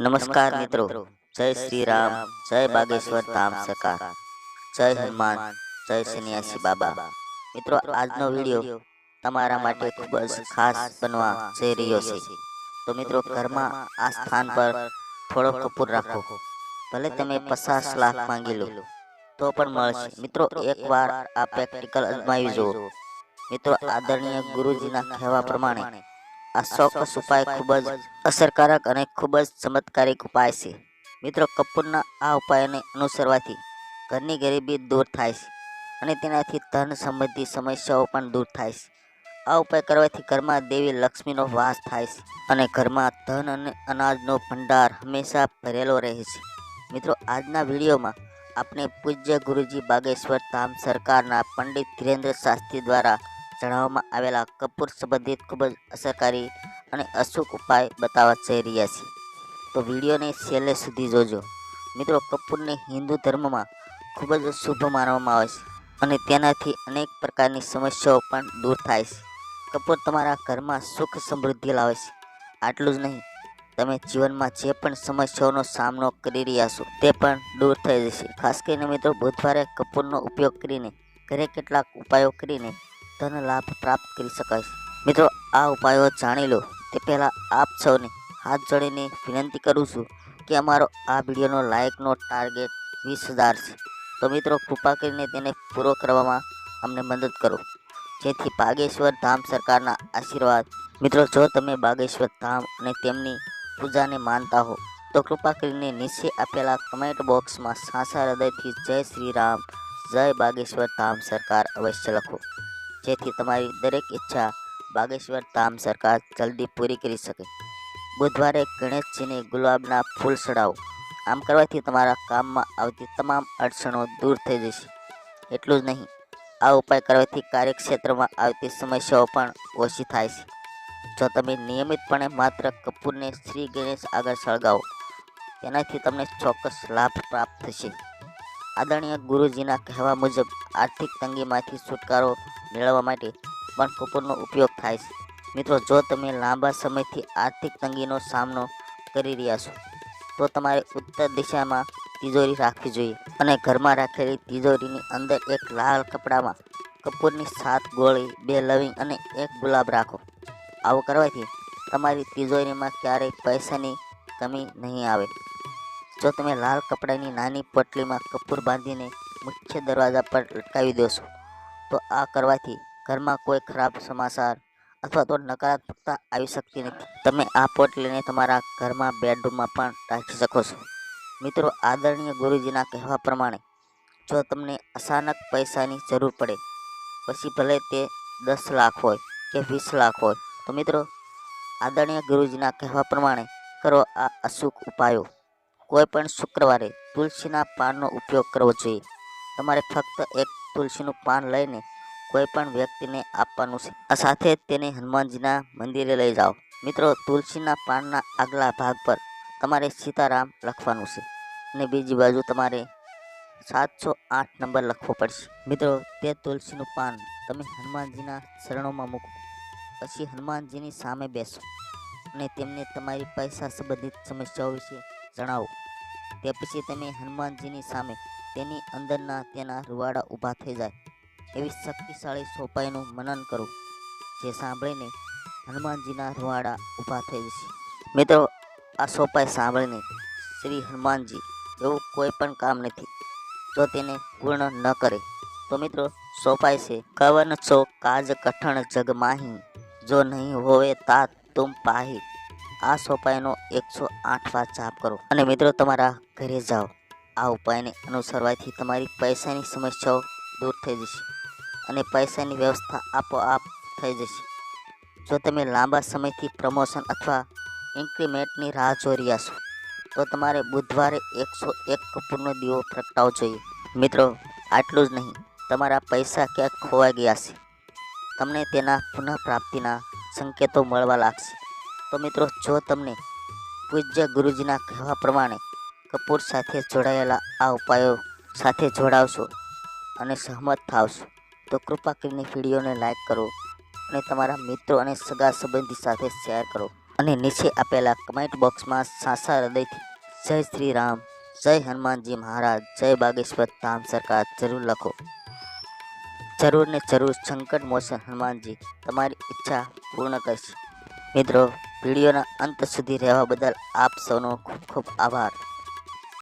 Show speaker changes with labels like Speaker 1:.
Speaker 1: નમસ્કાર મિત્રો. જય શ્રી રામ. જય બાગેશ્વર ધામ સરકાર જય હનુમાન. જય સન્યાસી બાબા. મિત્રો આજનો વીડિયો તમારા માટે ખૂબ જ ખાસ બનવા જઈ રહ્યો છે. તો મિત્રો ઘરમાં આ સ્થાન પર થોડો કપૂર રાખો. ભલે તમે પચાસ લાખ માંગી લો તો પણ મળશે. મિત્રો એકવાર આ પ્રેક્ટિકલ અજમાવી જુઓ મિત્રો આદરણીય ગુરુજીના કહેવા પ્રમાણે આ ચોક્કસ ઉપાય ખૂબ જ અસરકારક અને ખૂબ જ ચમત્કારિક ઉપાય છે. મિત્રો, કપૂરના આ ઉપાયને અનુસરવાથી ઘરની ગરીબી દૂર થાય છે અને તેનાથી ધન સંબંધી સમસ્યાઓ પણ દૂર થાય છે. આ ઉપાય કરવાથી ઘરમાં દેવી લક્ષ્મીનો વાસ થાય છે અને ઘરમાં ધન અને અનાજનો ભંડાર હંમેશા ભરેલો રહે છે. મિત્રો, આજના વિડીયોમાં આપણે પૂજ્ય ગુરુજી બાગેશ્વર ધામ સરકારના પંડિત ધીરેન્દ્ર શાસ્ત્રી દ્વારા જણાવવામાં આવેલા કપૂર સંબંધિત ખૂબ જ અસરકારી અને અચૂક ઉપાય બતાવવા જઈ રહ્યા છીએ તો વિડીયોને છેલ્લે સુધી જોજો. મિત્રો, કપૂરને હિન્દુ ધર્મમાં ખૂબ જ શુભ માનવામાં આવે છે અને તેનાથી અનેક પ્રકારની સમસ્યાઓ પણ દૂર થાય છે. કપૂર તમારા ઘરમાં સુખ સમૃદ્ધિ લાવે છે. આટલું જ નહીં, તમે જીવનમાં જે પણ સમસ્યાઓનો સામનો કરી રહ્યા છો તે પણ દૂર થઈ જશે. ખાસ કરીને મિત્રો, બુધવારે કપૂરનો ઉપયોગ કરીને ઘરે કેટલાક ઉપાયો કરીને ધન લાભ પ્રાપ્ત કરી શકાય. મિત્રો, આ ઉપાયો જાણી લો. તે પહેલાં આપ સૌને હાથ જોડીને વિનંતી કરું છું કે અમારો આ વિડીયોનો લાઇકનો ટાર્ગેટ વીસ હજાર છે. તો મિત્રો, કૃપા કરીને તેને પૂરો કરવામાં અમને મદદ કરો. જેથી બાગેશ્વર ધામ સરકારના આશીર્વાદ. મિત્રો, જો તમે બાગેશ્વર ધામ અને તેમની પૂજાને માનતા હો, તો કૃપા કરીને નીચે આપેલા કમેન્ટ બોક્સમાં સાસા હૃદયથી જય શ્રી રામ, જય બાગેશ્વર ધામ સરકાર અવશ્ય લખો. જેથી તમારી દરેક ઈચ્છા બાગેશ્વર ધામ સરકાર જલ્દી પૂરી કરી શકે. બુધવારે ગણેશજીને ગુલાબના ફૂલ ચડાવો. આમ કરવાથી તમારા કામમાં આવતી તમામ અડચણો દૂર થઈ જશે. એટલું જ નહીં, આ ઉપાય કરવાથી કાર્યક્ષેત્રમાં આવતી સમસ્યાઓ પણ ઓછી થાય છે. જો તમે નિયમિતપણે માત્ર કપૂરને શ્રી ગણેશ આગળ સળગાવો, તેનાથી તમને ચોક્કસ લાભ પ્રાપ્ત થશે. આદરણીય ગુરુજીના કહેવા મુજબ આર્થિક તંગીમાંથી છુટકારો મેળવવા માટે પણ કપૂરનો ઉપયોગ થાય છે. મિત્રો, જો તમે લાંબા સમયથી આર્થિક તંગીનો સામનો કરી રહ્યા છો, તો તમારે ઉત્તર દિશામાં તિજોરી રાખવી જોઈએ અને ઘરમાં રાખેલી તિજોરીની અંદર એક લાલ કપડામાં કપૂરની સાત ગોળી, બે લવિંગ અને એક ગુલાબ રાખો. આવું કરવાથી તમારી તિજોરીમાં ક્યારેય પૈસાની કમી નહીં આવે. જો તમે લાલ કપડાની નાની પોટલીમાં કપૂર બાંધીને મુખ્ય દરવાજા પર લટકાવી દેશો, તો આ કરવાથી ઘરમાં કોઈ ખરાબ સમાચાર અથવા તો નકારાત્મકતા આવી શકતી નથી. તમે આ પોટલીને તમારા ઘરમાં બેડરૂમમાં પણ રાખી શકો છો. મિત્રો, આદરણીય ગુરુજીના કહેવા પ્રમાણે, જો તમને અચાનક પૈસાની જરૂર પડે, પછી ભલે તે દસ લાખ હોય કે વીસ લાખ હોય, તો મિત્રો, આદરણીય ગુરુજીના કહેવા પ્રમાણે કરો આ અચૂક ઉપાયો. કોઈ પણ શુક્રવારે તુલસીના પાનનો ઉપયોગ કરવો જોઈએ. તમારે ફક્ત એક તુલસીનું પાન લઈને કોઈ પણ વ્યક્તિને આપવાનું છે. આ સાથે તેને હનુમાનજીના મંદિરે લઈ જાઓ. મિત્રો, તુલસીના પાનના આગલા ભાગ પર તમારે સીતારામ લખવાનું છે અને બીજી બાજુ તમારે સાતસો આઠ નંબર લખવો પડશે. મિત્રો, તે તુલસીનું પાન તમે હનુમાનજીના શરણોમાં મૂકો. પછી હનુમાનજીની સામે બેસો અને તેમને તમારી પૈસા સંબંધિત સમસ્યાઓ વિશે જણાવો. તે પછી તમે હનુમાનજીની સામે તેની અંદરના તેના રૂવાડા ઊભા થઈ જાય એવી શક્તિશાળી સોપાઈનું મનન કરો, જે સાંભળીને હનુમાનજીના રૂવાડા ઊભા થઈ જશે. મિત્રો, આ સોપાઈ સાંભળીને શ્રી હનુમાનજી એવું કોઈ પણ કામ નથી, જો તેને પૂર્ણ ન કરે. તો મિત્રો સોપાય છે કવન છો કાજ કઠણ જગમાહી, જો નહીં હોવે તા તુમ પાહી. આ સોપાયનો એકસો આઠ જાપ કરો. અને મિત્રો, તમારા ઘરે જાઓ. આ ઉપાયને અનુસરવાથી તમારી પૈસાની સમસ્યાઓ દૂર થઈ જશે અને પૈસાની વ્યવસ્થા આપોઆપ થઈ જશે. જો તમે લાંબા સમયથી પ્રમોશન અથવા ઇન્ક્રીમેન્ટની રાહ જોઈ છો, તો તમારે બુધવારે એકસો એક કપૂરનો દીવો પ્રગટાવવો જોઈએ. મિત્રો, આટલું જ નહીં. તમારા પૈસા ક્યાંક ખોવાઈ ગયા છે તમને તેના પુનઃપ્રાપ્તિના સંકેતો મળવા લાગશે. તો મિત્રો, જો તમને પૂજ્ય ગુરુજીના કહેવા પ્રમાણે કપૂર સાથે જોડાયેલા આ ઉપાયો સાથે જોડાવશો અને સહમત થાવશો, તો કૃપા કરીને વિડીયોને લાઇક કરો અને તમારા મિત્રો અને સગા સંબંધી સાથે શેર કરો અને નીચે આપેલા કમેન્ટ બોક્સમાં સાસા હૃદયથી જય શ્રી રામ, જય હનુમાનજી મહારાજ, જય બાગેશ્વર ધામ સરકાર જરૂર લખો. જરૂર ને જરૂર સંકટ મોચન હનુમાનજી તમારી ઈચ્છા પૂર્ણ કરશે. મિત્રો વિડીયોના અંત સુધી રહેવા બદલ આપ સૌનો ખૂબ ખૂબ આભાર.